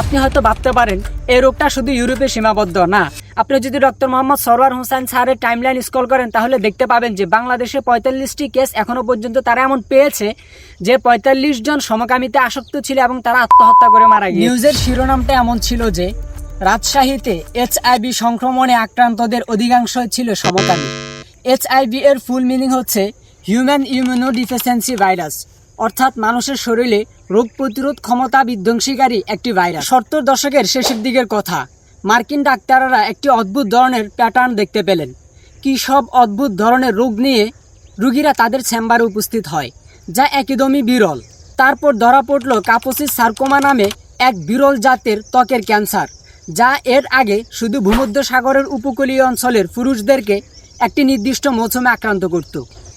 আপনি হয়তো ভাবতে পারেন, এই রোগটা শুধু ইউরোপে সীমাবদ্ধ না। আপনি যদি ডক্টর মোহাম্মদ সরওয়ার হোসেন স্যারের টাইমলাইন স্কল করেন, তাহলে দেখতে পাবেন যে বাংলাদেশে পঁয়তাল্লিশটি কেস এখনও পর্যন্ত তারা এমন পেয়েছে যে পঁয়তাল্লিশ জন সমকামিতে আসক্ত ছিল এবং তারা আত্মহত্যা করে মারা গিয়েছে। নিউজের শিরোনামটা এমন ছিল যে, রাজশাহীতে এইচআইভি সংক্রমণে আক্রান্তদের অধিকাংশই ছিল সমকামী। এইচআইভি এর ফুল মিনিং হচ্ছে হিউম্যান ইমিউনো ডিফিসিয়েন্সি ভাইরাস অর্থাৎ মানুষের শরীরে রোগ প্রতিরোধ ক্ষমতা বিধ্বংসীকারী একটি ভাইরাস। সত্তর দশকের শেষের দিকের কথা, মার্কিন ডাক্তাররা একটি অদ্ভুত ধরনের প্যাটার্ন দেখতে পেলেন। কী সব অদ্ভুত ধরনের রোগ নিয়ে রুগীরা তাদের চেম্বারে উপস্থিত হয়, যা একদমই বিরল। তারপর ধরা পড়ল কাপোসিস সার্কোমা নামে এক বিরল জাতের ত্বকের ক্যান্সার, যা এর আগে শুধু ভূমধ্য সাগরের উপকূলীয় অঞ্চলের পুরুষদেরকে একটি নির্দিষ্ট মৌসুমে আক্রান্ত করত।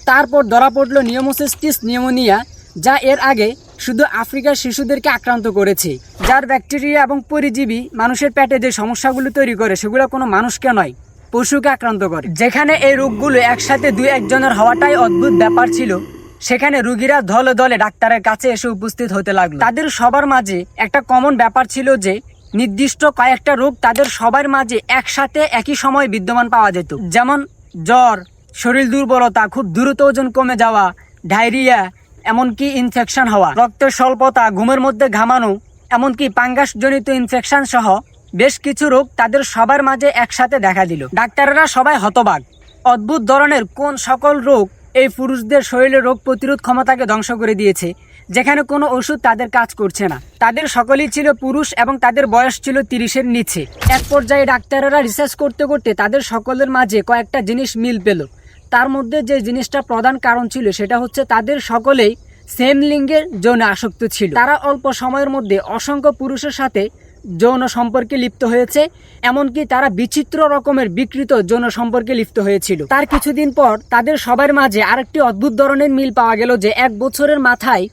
তারপর ধরা পড়ল নিয়মোসিস্টিস নিউমোনিয়া, যা এর আগে শুধু আফ্রিকার শিশুদেরকে আক্রান্ত করেছে, যার ব্যাকটেরিয়া এবং পরিজীবী মানুষের পেটে যে সমস্যাগুলো তৈরি করে, সেগুলো কোনো মানুষকে নয়, পশুকে আক্রান্ত করে। যেখানে এই রোগগুলো একসাথে দুই একজনের হওয়াটাই অদ্ভুত ব্যাপার ছিল, সেখানে রুগীরা দলে দলে ডাক্তারের কাছে এসে উপস্থিত হতে লাগল। তাদের সবার মাঝে একটা কমন ব্যাপার ছিল যে, নির্দিষ্ট কয়েকটা রোগ তাদের সবার মাঝে একসাথে একই সময় বিদ্যমান পাওয়া যেত। যেমন জ্বর, শরীর দুর্বলতা, খুব দ্রুত ওজন কমে যাওয়া, ডায়রিয়া এমনকি ইনফেকশন হওয়া। রক্তের স্বল্পতা, ঘুমের মধ্যে ঘামানো, এমনকি পাঙ্গাসজনিত ইনফেকশন সহ বেশ কিছু রোগ তাদের সবার মাঝে একসাথে দেখা দিল। ডাক্তাররা সবাই হতবাক। অদ্ভুত ধরনের কোন সকল রোগ এই পুরুষদের শরীরে রোগ প্রতিরোধ ক্ষমতাকে ধ্বংস করে দিয়েছে, যেখানে কোনো ওষুধ তাদের কাজ করছে না। তাদের সকলেই ছিল পুরুষ এবং তাদের বয়স ছিল তিরিশের নিচে। এক পর্যায়ে ডাক্তাররা রিসার্চ করতে করতে তাদের সকলের মাঝে কয়েকটা জিনিস মিল পেল। তার মধ্যে যে জিনিসটা প্রধান কারণ ছিল সেটা হচ্ছে তাদের সকলেই সেম লিঙ্গের যৌন আসক্ত ছিল। তারা অল্প সময়ের মধ্যে অসংখ্য পুরুষের সাথে যৌন সম্পর্কে লিপ্ত হয়েছে, এমনকি তারা বিচিত্র রকমের বিকৃত যৌন সম্পর্কে লিপ্ত হয়েছিল। তার কিছুদিন পর তাদের সবার মাঝে আরেকটি অদ্ভুত ধরনের মিল পাওয়া গেল যে এক বছরের মাথায়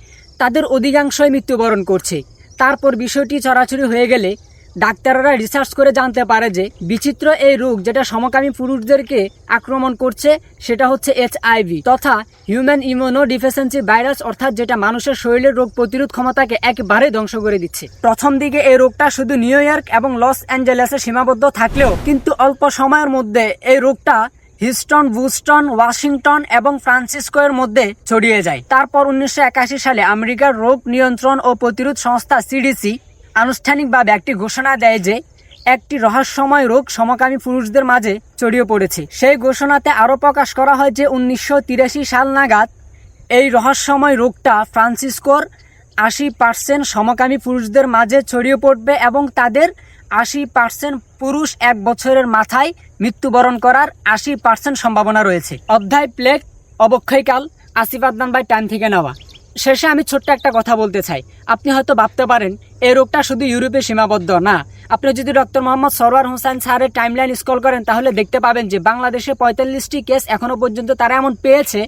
তাদের অধিকাংশই মৃত্যুবরণ করছে। তারপর বিষয়টি ছড়াছড়ি হয়ে গেলে ডাক্তাররা রিসার্চ করে জানতে পারে যে বিচিত্র এই রোগ যেটা সমকামী পুরুষদেরকে আক্রমণ করছে, সেটা হচ্ছে এইচআইভি তথা হিউম্যান ইমিউনো ডিফিসিয়েন্সি ভাইরাস অর্থাৎ যেটা মানুষের শরীরের রোগ প্রতিরোধ ক্ষমতাকে একেবারে ধ্বংস করে দিচ্ছে। প্রথম দিকে এই রোগটা শুধু নিউ ইয়র্ক এবং লস অ্যাঞ্জেলেসে সীমাবদ্ধ থাকলেও কিন্তু অল্প সময়ের মধ্যে এই রোগটা হিস্টন বুস্টন, ওয়াশিংটন এবং ফ্রান্সিসকো এর মধ্যে ছড়িয়ে যায়। তারপর উনিশশো একাশি সালে আমেরিকার রোগ নিয়ন্ত্রণ ও প্রতিরোধ সংস্থা সিডিসি আনুষ্ঠানিকভাবে একটি ঘোষণা দেয় যে, একটি রহস্যময় রোগ সমকামী পুরুষদের মাঝে ছড়িয়ে পড়েছে। সেই ঘোষণাতে আরও প্রকাশ করা হয় যে, উনিশশো তিরাশি সাল নাগাদ এই রহস্যময় রোগটা ফ্রান্সিসকোর আশি পার্সেন্ট সমকামী পুরুষদের মাঝে ছড়িয়ে পড়বে এবং তাদের আশি পার্সেন্ট পুরুষ এক বছরের মাথায় মৃত্যুবরণ করার আশি পার্সেন্ট সম্ভাবনা রয়েছে। অধ্যায় প্লেগ, অবক্ষয়কাল, আসিফ আদনান বাই টাইম থেকে নেওয়া। শেষে আমি ছোট্ট একটা কথা বলতে চাই। আপনি হয়তো ভাবতে পারেন এই রোগটা শুধু ইউরোপে সীমাবদ্ধ না। আপনি যদি ডক্টর মোহাম্মদ সরওয়ার হোসেন স্যারের টাইমলাইন স্কল করেন, তাহলে দেখতে পাবেন যে বাংলাদেশে পঁয়তাল্লিশটি কেস এখনও পর্যন্ত তারা এমন পেয়েছে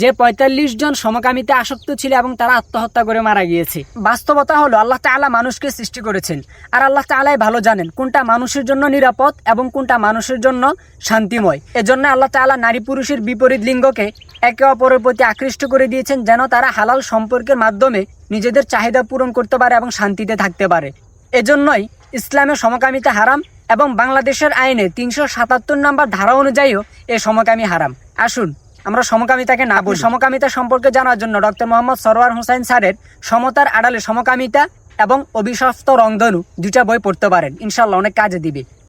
যে পঁয়তাল্লিশ জন সমকামিতে আসক্ত ছিল এবং তারা আত্মহত্যা করে মারা গিয়েছে। বাস্তবতা হলো, আল্লাহ তাআলা মানুষকে সৃষ্টি করেছেন। আর আল্লাহ তাআলাই ভালো জানেন কোনটা মানুষের জন্য নিরাপদ এবং কোনটা মানুষের জন্য শান্তিময়। এজন্য আল্লাহ তাআলা নারী পুরুষের বিপরীত লিঙ্গকে একে অপরের প্রতি আকৃষ্ট করে দিয়েছেন, যেন তারা হালাল সম্পর্কের মাধ্যমে নিজেদের চাহিদা পূরণ করতে পারে এবং শান্তিতে থাকতে পারে। এজন্যই ইসলামে সমকামিতা হারাম এবং বাংলাদেশের আইনে তিনশো সাতাত্তর নম্বর ধারা অনুযায়ীও এ সমকামী হারাম। আসুন, আমরা সমকামিতাকে না বলি। সমকামিতা সম্পর্কে জানার জন্য ডক্টর মোহাম্মদ সরওয়ার হোসাইন স্যারের সমতার আড়ালে সমকামিতা এবং অভিশপ্ত রংধনু দুটা বই পড়তে পারেন। ইনশাল্লাহ অনেক কাজে দিবে।